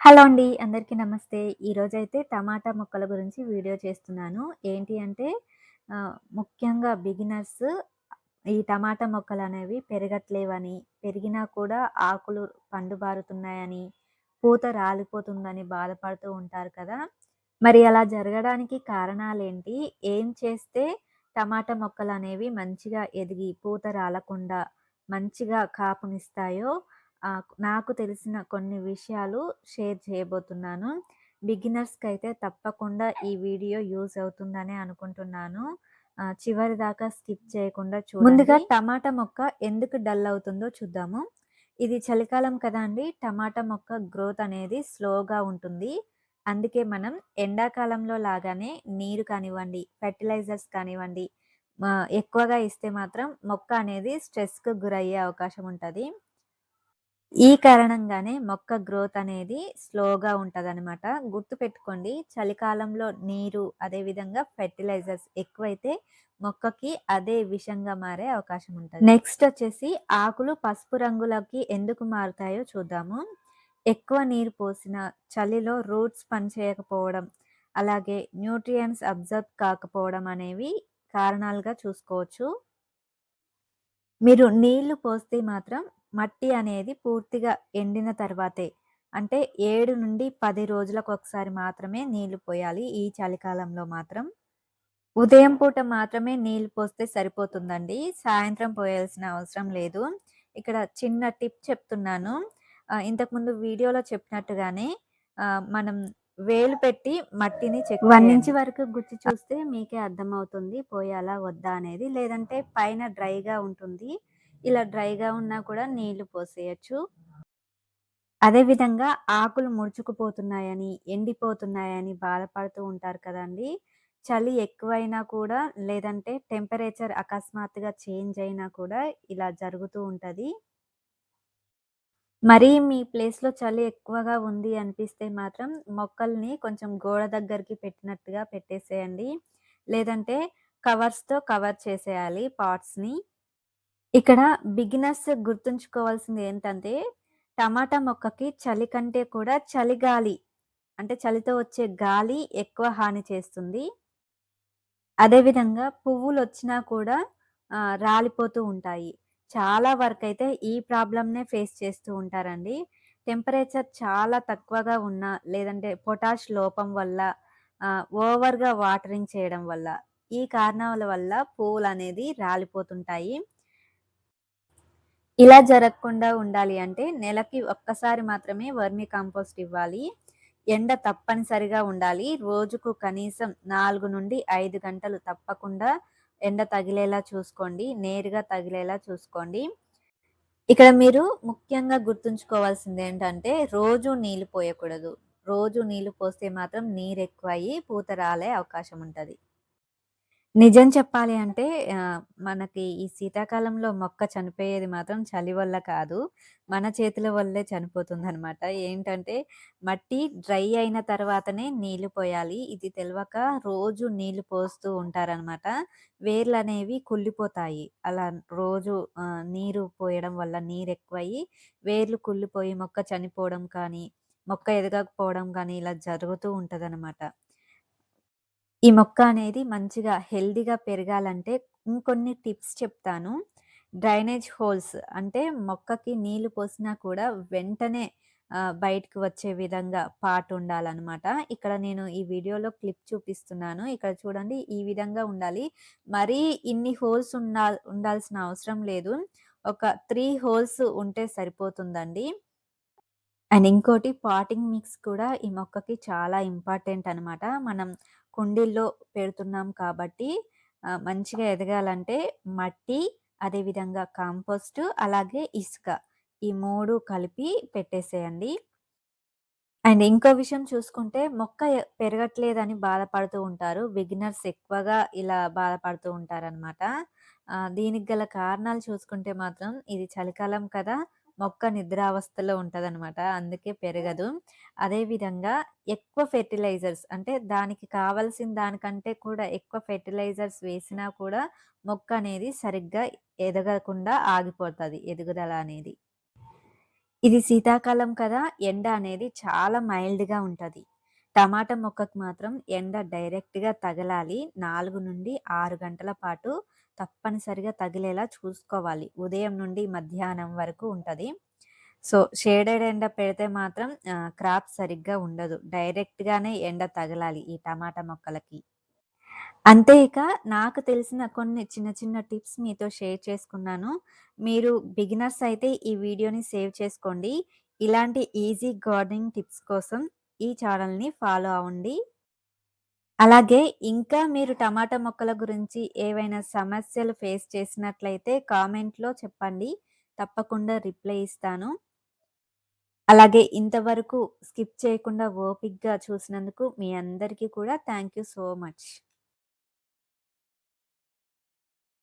Hello అండి. అందరికీ నమస్తే. ఈరోజు అయితే టమాటా మొక్కల గురించి వీడియో చేస్తున్నాను. ఏంటి అంటే ముఖ్యంగా బిగినర్స్ ఈ టమాటా మొక్కలు అనేవి పెరగట్లేవని, పెరిగినా కూడా ఆకులు పండుబారుతున్నాయని, పూత రాలిపోతుందని బాధపడుతూ ఉంటారు కదా! మరి అలా జరగడానికి కారణాలేంటి? ఏం చేస్తే టమాటా మొక్కలు అనేవి మంచిగా ఎదిగి పూత రాలకుండా మంచిగా కాపునిస్తాయో నాకు తెలిసిన కొన్ని విషయాలు షేర్ చేయబోతున్నాను. బిగినర్స్‌కైతే తప్పకుండా ఈ వీడియో యూజ్ అవుతుందనే అనుకుంటున్నాను. ఆహ్, చివరిదాకా స్కిప్ చేయకుండా చూడండి. ముందుగా టమాటా మొక్క ఎందుకు డల్ అవుతుందో చూద్దాము. ఇది చలికాలం కదా అండి! టమాటా మొక్క గ్రోత్ అనేది స్లోగా ఉంటుంది. అందుకే మనం ఎండాకాలంలో లాగానే నీరు కానివ్వండి, ఫెర్టిలైజర్స్ కానివ్వండి ఎక్కువగా ఇస్తే మాత్రం మొక్క అనేది స్ట్రెస్‌కి గురయ్యే అవకాశం ఉంటది. ఈ కారణంగానే మొక్క గ్రోత్ అనేది స్లోగా ఉంటదనమాట. గుర్తుపెట్టుకోండి చలికాలంలో నీరు, అదేవిధంగా ఫెర్టిలైజర్స్ ఎక్కువైతే మొక్కకి అదే విషంగా మారే అవకాశం ఉంటుంది నెక్స్ట్ వచ్చేసి ఆకులు పసుపు రంగులోకి ఎందుకు మారుతాయో చూద్దాము. ఎక్కువ నీరు పోసిన, చలిలో రూట్స్ పనిచేయకపోవడం, అలాగే న్యూట్రియంట్స్ అబ్జర్బ్ కాకపోవడం అనేవి కారణాలుగా చూసుకోవచ్చు. మీరు నీళ్ళు పోస్తే మాత్రం మట్టి అనేది పూర్తిగా ఎండిన తర్వాతే అంటే 7-10 రోజులకొకసారి మాత్రమే నీళ్ళు పోయాలి ఈ చలికాలంలో మాత్రం. ఉదయం పూట మాత్రమే నీళ్ళు పోస్తే సరిపోతుందండి. సాయంత్రం పోయాల్సిన అవసరం లేదు. ఇక్కడ చిన్న టిప్ చెప్తున్నాను. ఇంతకుముందు వీడియోలో చెప్పినట్టుగానే మనం వేలు పెట్టి మట్టిని చెక్ 1 ఇంచ్. వరకు గుచ్చి చూస్తే మీకే అర్థమవుతుంది పోయాలా? వద్దా? అనేది. లేదంటే పైన డ్రైగా ఉంటుంది. ఇలా డ్రైగా ఉన్నా కూడా నీళ్ళు పోసేయచ్చు అదేవిధంగా ఆకులు ముడుచుకుపోతున్నాయని, ఎండిపోతున్నాయని బాధపడుతూ ఉంటారు కదండీ! చలి ఎక్కువైనా కూడా లేదంటే టెంపరేచర్ అకస్మాత్తుగా చేంజ్ అయినా కూడా ఇలా జరుగుతూ ఉంటుంది మరి మీ ప్లేస్‌లో చలి ఎక్కువగా ఉంది అనిపిస్తే మాత్రం మొక్కల్ని కొంచెం గోడ దగ్గరికి పెట్టినట్టుగా పెట్టేసేయండి. లేదంటే కవర్స్‌తో కవర్ చేసేయాలి పాట్స్‌ని. ఇక్కడ బిగినర్స్ గుర్తుంచుకోవాల్సింది ఏంటంటే టమాటా మొక్కకి చలి కంటే కూడా చలిగాలి అంటే చలితో వచ్చే గాలి ఎక్కువ హాని చేస్తుంది. అదేవిధంగా పువ్వులొచ్చినా కూడా రాలిపోతూ ఉంటాయి. చాలా వరకైతే ఈ ప్రాబ్లమ్‌నే ఫేస్ చేస్తూ ఉంటారండి. టెంపరేచర్ చాలా తక్కువగా ఉన్నా, లేదంటే పొటాష్ లోపం వల్ల, ఓవర్‌గా వాటరింగ్ చేయడం వల్ల, ఈ కారణాల వల్ల పువ్వులు అనేది రాలిపోతుంటాయి. ఇలా జరగకుండా ఉండాలి అంటే నెలకి ఒక్కసారి మాత్రమే వర్మి కంపోస్ట్ ఇవ్వాలి. ఎండ తప్పనిసరిగా ఉండాలి. రోజుకు కనీసం 4-5 గంటలు తప్పకుండా ఎండ తగిలేలా చూసుకోండి. నేరుగా తగిలేలా చూసుకోండి. ఇక్కడ మీరు ముఖ్యంగా గుర్తుంచుకోవాల్సింది ఏంటంటే రోజు నీళ్ళు పోయకూడదు. రోజు నీళ్ళు పోస్తే మాత్రం నీరు ఎక్కువ అయ్యి పూత రాలే అవకాశం ఉంటుంది నిజం చెప్పాలి అంటే ఆహ్, మనకి ఈ శీతాకాలంలో మొక్క చనిపోయేది మాత్రం చలి వల్ల కాదు. మన చేతుల వల్లే చనిపోతుందనమాట. ఏంటంటే మట్టి డ్రై అయిన తర్వాతనే నీళ్ళు పోయాలి. ఇది తెలవక రోజు నీళ్ళు పోస్తూ ఉంటారనమాట. వేర్లనేవి కుళ్ళిపోతాయి. అలా రోజు ఆహ్, నీరు పోయడం వల్ల నీరెక్కువయ్యి వేర్లు కుళ్ళిపోయి మొక్క చనిపోవడం కానీ, మొక్క ఎదగకపోవడం కానీ ఇలా జరుగుతూ ఉంటదనమాట. ఈ మొక్క అనేది మంచిగా హెల్తీగా పెరగాలంటే ఇంకొన్ని టిప్స్ చెప్తాను. డ్రైనేజ్ హోల్స్ అంటే మొక్కకి నీళ్ళు పోసినా కూడా వెంటనే ఆహ్, బయటకి వచ్చే విధంగా పాట్ ఉండాలనమాట. ఇక్కడ నేను ఈ వీడియోలో క్లిప్ చూపిస్తున్నాను. ఇక్కడ చూడండి ఈ విధంగా ఉండాలి. మరీ ఇన్ని హోల్స్ ఉండా ఉండాల్సిన అవసరం లేదు. ఒక 3 హోల్స్ ఉంటే సరిపోతుందండి. అండ్ ఇంకోటి పాటింగ్ మిక్స్ కూడా ఈ మొక్కకి చాలా ఇంపార్టెంట్ అనమాట. మనం కుండీల్లో పెడుతున్నాం కాబట్టి మంచిగా ఎదగాలంటే మట్టి, అదేవిధంగా కంపోస్ట్, అలాగే ఇసుక ఈ మూడు కలిపి పెట్టేసేయండి. అండ్ ఇంకో విషయం చూసుకుంటే మొక్క పెరగట్లేదని బాధపడుతూ ఉంటారు. బిగినర్స్ ఎక్కువగా ఇలా బాధపడుతూ ఉంటారనమాట. దీనికి గల కారణాలు చూసుకుంటే మాత్రం ఇది చలికాలం కదా! మొక్క నిద్రావస్థలో ఉంటదనమాట. అందుకే పెరగదు. అదేవిధంగా ఎక్కువ ఫెర్టిలైజర్స్ అంటే దానికి కావాల్సిన దానికంటే కూడా ఎక్కువ ఫెర్టిలైజర్స్ వేసినా కూడా మొక్క అనేది సరిగ్గా ఎదగకుండా ఆగిపోతది ఎదుగుదల అనేది. ఇది శీతాకాలం కదా! ఎండ అనేది చాలా మైల్డ్‌గా ఉంటది. టమాటా మొక్కకు మాత్రం ఎండ డైరెక్ట్‌గా తగలాలి. 4-6 గంటల పాటు తప్పనిసరిగా తగిలేలా చూసుకోవాలి. ఉదయం నుండి మధ్యాహ్నం వరకు ఉంటుంది సో, షేడెడ్ ఎండ పెడితే మాత్రం క్రాప్ సరిగ్గా ఉండదు. డైరెక్ట్‌గానే ఎండ తగలాలి ఈ టమాటా మొక్కలకి. అంతే ఇక నాకు తెలిసిన కొన్ని చిన్న చిన్న టిప్స్ మీతో షేర్ చేసుకున్నాను. మీరు బిగినర్స్ అయితే ఈ వీడియోని సేవ్ చేసుకోండి. ఇలాంటి ఈజీ గార్డెనింగ్ టిప్స్ కోసం ఈ ఛానల్ని ఫాలో అవ్వండి. అలాగే ఇంకా మీరు టమాటా మొక్కల గురించి ఏవైనా సమస్యలు ఫేస్ చేసినట్లయితే కామెంట్‌లో చెప్పండి. తప్పకుండా రిప్లై ఇస్తాను. అలాగే ఇంతవరకు స్కిప్ చేయకుండా ఓపిక్గా చూసినందుకు మీ అందరికీ కూడా థ్యాంక్ యూ సో మచ్.